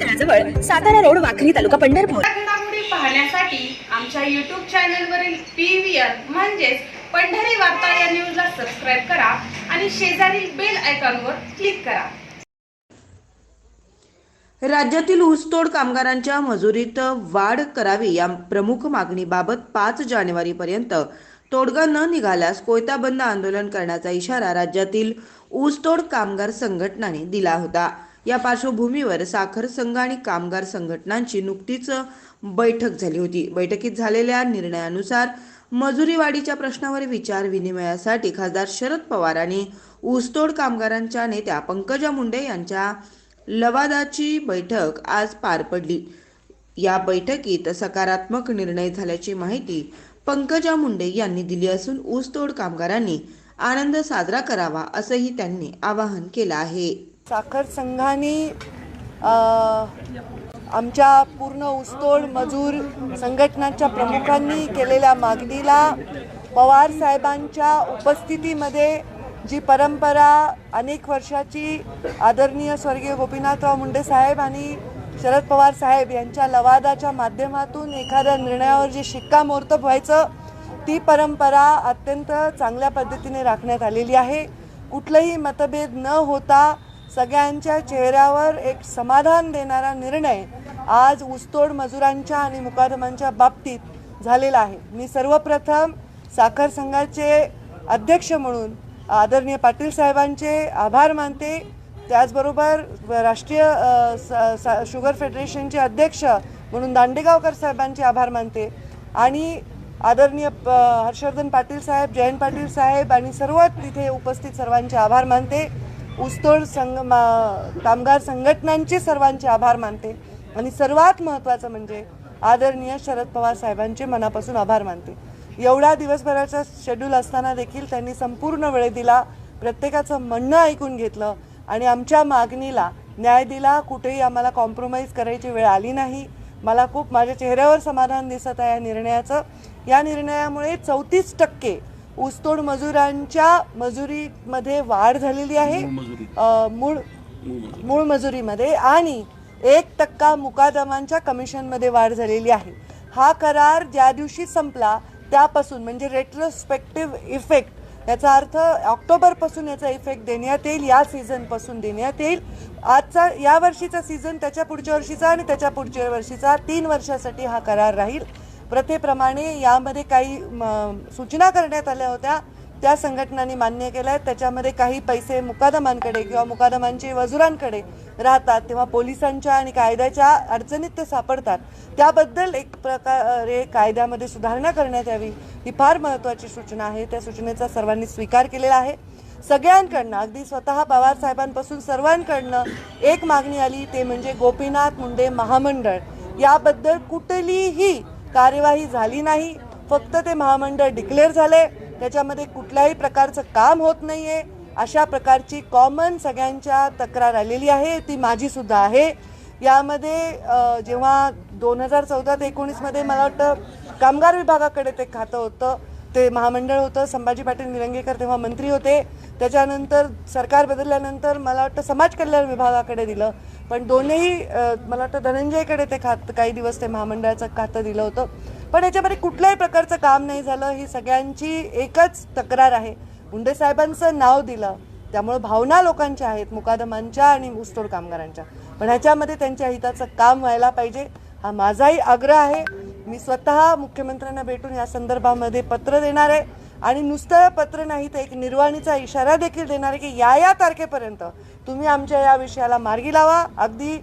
तळाजवळ Satara road Wakhari तालुका पंढरपूर. पाहण्यासाठी आमच्या यूट्यूब चॅनलवरील पी व्ही आर म्हणजेच पंढरी वार्ता या न्यूजला सबस्क्राईब करा आणि शेजारील बेल आयकॉनवर क्लिक करा. राज्यातील ऊसतोड कामगारांच्या मजुरीत वाढ करावी या प्रमुख मागणीबाबत पाच जानेवारीपर्यंत तोडगा न निघाल्यास कोयता बंद आंदोलन करण्याचा इशारा राज्यातील ऊसतोड कामगार संघटनांनी दिला होता. या पार्श्वभूमीवर साखर संघ आणि कामगार संघटनांची नुकतीच बैठक झाली होती. बैठकीत झालेल्या निर्णयानुसार मजुरी वाढीच्या प्रश्नावर विचार विनिमयासाठी खासदार शरद पवार आणि ऊसतोड कामगारांच्या नेत्या पंकजा मुंडे यांच्या लवादाची बैठक आज पार पडली. या बैठकीत सकारात्मक निर्णय झाल्याची माहिती पंकजा मुंडे यांनी दिली असून ऊसतोड कामगारांनी आनंद साजरा करावा असंही त्यांनी आवाहन केलं आहे. साखर संघाने आमच्या पूर्ण ऊसतोड मजूर संघटनांच्या प्रमुखांनी केलेल्या मागणीला पवार साहेबांच्या उपस्थितीमध्ये जी परंपरा अनेक वर्षाची आदरणीय स्वर्गीय गोपीनाथराव मुंडे साहेब आणि शरद पवार साहेब यांच्या लवादाच्या माध्यमातून एखाद्या निर्णयावर जे शिक्कामोर्तब व्हायचं ती परंपरा अत्यंत चांगल्या पद्धतीने राखण्यात आलेली आहे. कुठलंही मतभेद न होता सगळ्यांच्या चेहऱ्यावर एक समाधान देणारा निर्णय आज ऊसतोड मजुरांच्या आणि मुकादमांच्या बाबतीत झालेला आहे. मी सर्वप्रथम साखर संघाचे अध्यक्ष म्हणून आदरणीय पाटील साहेबांचे आभार मानते. त्याचबरोबर राष्ट्रीय स- स- शुगर फेडरेशनचे अध्यक्ष म्हणून दांडेगावकर साहेबांचे आभार मानते. आणि आदरणीय प- हर्षवर्धन पाटील साहेब जयंत पाटील साहेब आणि सर्व तिथे उपस्थित सर्वांचे आभार मानते. ऊसतोड संघ मा- कामगार संघटनांचे सर्वांचे आभार मानते. आणि सर्वात महत्त्वाचं म्हणजे आदरणीय शरद पवार साहेबांचे मनापासून आभार मानते. एवढा दिवसभराचा शेड्यूल असताना देखील त्यांनी संपूर्ण वेळ दिला प्रत्येकाचं म्हणणं ऐकून घेतलं आणि आमच्या मागणीला न्याय दिला कुठेही आम्हाला कॉम्प्रोमाइज करायची वेळ आली नाही. मला खूप माझ्या चेहऱ्यावर समाधान दिसत आहे या निर्णयाचं. या निर्णयामुळे चौतीस टक्के ऊसतोड मजुरांच्या मजुरीमध्ये वाढ झालेली आहे. मूळ मूळ मजुरीमध्ये आणि एक टक्का मुकादमांच्या कमिशनमध्ये वाढ झालेली आहे. हा करार ज्या दिवशी संपला त्यापासून म्हणजे रेट्रोस्पेक्टिव्ह इफेक्ट याचा अर्थ ऑक्टोबरपासून याचा इफेक्ट देण्यात येईल या सीझनपासून देण्यात येईल. आजचा या वर्षीचा सीझन त्याच्या पुढच्या वर्षीचा आणि त्याच्या पुढच्या वर्षीचा तीन वर्षासाठी हा करार राहील. प्रथेप्रमाणे यामध्ये काही म, सूचना करण्यात आल्या होत्या. त्या संघटनांनी मान्य केल्या. आहेत त्याच्यामध्ये काही पैसे मुकादमांकडे किंवा मुकादमांचे वजुरांकडे राहतात तेव्हा पोलिसांच्या आणि कायद्याच्या अडचणीत ते सापडतात. त्याबद्दल एक प्रकारे कायद्यामध्ये सुधारणा करण्यात यावी ही फार महत्त्वाची सूचना आहे. त्या सूचनेचा सर्वांनी स्वीकार केलेला आहे. सगळ्यांकडनं अगदी स्वतः पवार साहेबांपासून सर्वांकडनं एक मागणी आली. ते म्हणजे गोपीनाथ मुंडे महामंडळ. याबद्दल कुठलीही कार्यवाही झाली नाही. फक्त ते महामंडळ डिक्लेअर झाले त्याच्यामध्ये कुठल्याही प्रकारचं काम होत नाहीये. अशा प्रकारची कॉमन सगळ्यांच्या तक्रार आलेली आहे. ती माझी सुद्धा आहे. यामध्ये जेव्हा दोन हजार चौदा ते एकोणीसमध्ये मला वाटतं कामगार विभागाकडे ते खातं होतं ते महामंडळ होतं संभाजी पाटील निलंगेकर तेव्हा मंत्री होते. त्याच्यानंतर सरकार बदलल्यानंतर मला वाटतं समाज कल्याण विभागाकडे दिलं. पण दोन्ही मला वाटतं धनंजयकडे ते खात काही दिवस ते महामंडळाचं खातं दिलं होतं. पण याच्यामध्ये कुठल्याही प्रकारचं काम नाही झालं. ही सगळ्यांची एकच तक्रार आहे. मुंडे साहेबांचं नाव दिलं. त्यामुळे भावना लोकांच्या आहेत मुकादमांच्या आणि ऊसतोड कामगारांच्या. पण ह्याच्यामध्ये त्यांच्या हिताचं काम व्हायला पाहिजे हा माझाही आग्रह आहे. मी स्वतः मुख्यमंत्र्यांना भेटून या संदर्भामध्ये पत्र देणार आहे. आणि नुसतं पत्र नाही तर एक निर्वाणीचा इशारा देखील देणार आहे की या या तारखेपर्यंत तुम्ही आमच्या या विषयाला मार्गी लावा. अगदी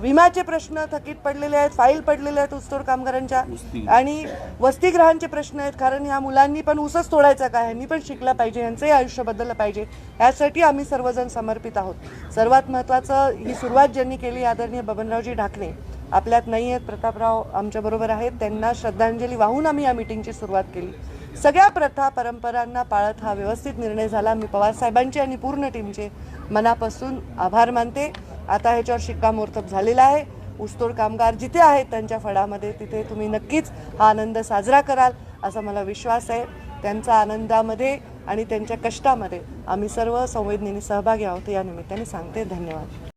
विम्याचे प्रश्न थकीत पडलेले आहेत फाईल पडलेले आहेत ऊसतोड कामगारांच्या. आणि वसतिगृहांचे प्रश्न आहेत कारण ह्या मुलांनी पण ऊसच तोडायचा का? ह्यांनी पण शिकलं पाहिजे यांचंही आयुष्य बदललं पाहिजे. यासाठी आम्ही सर्वजण समर्पित आहोत. सर्वात महत्त्वाचं ही सुरुवात ज्यांनी केली आदरणीय बबनरावजी ढाकणे. आपल्यात नाही आहेत प्रतापराव आमच्याबरोबर आहेत. त्यांना श्रद्धांजली वाहून आम्ही या मिटिंगची सुरुवात केली. सगळ्या प्रथा परंपरांना पाळत हा व्यवस्थित निर्णय झाला. मी पवारसाहेबांचे आणि पूर्ण टीमचे मनापासून आभार मानते. आता ह्याच्यावर शिक्कामोर्तब झालेला आहे. ऊसतोड कामगार जिथे आहेत त्यांच्या फळामध्ये तिथे तुम्ही नक्कीच हा आनंद साजरा कराल असा मला विश्वास आहे. त्यांचा आनंदामध्ये आणि त्यांच्या कष्टामध्ये आम्ही सर्व संवेदनेने सहभागी आहोत. या निमित्ताने सांगते धन्यवाद.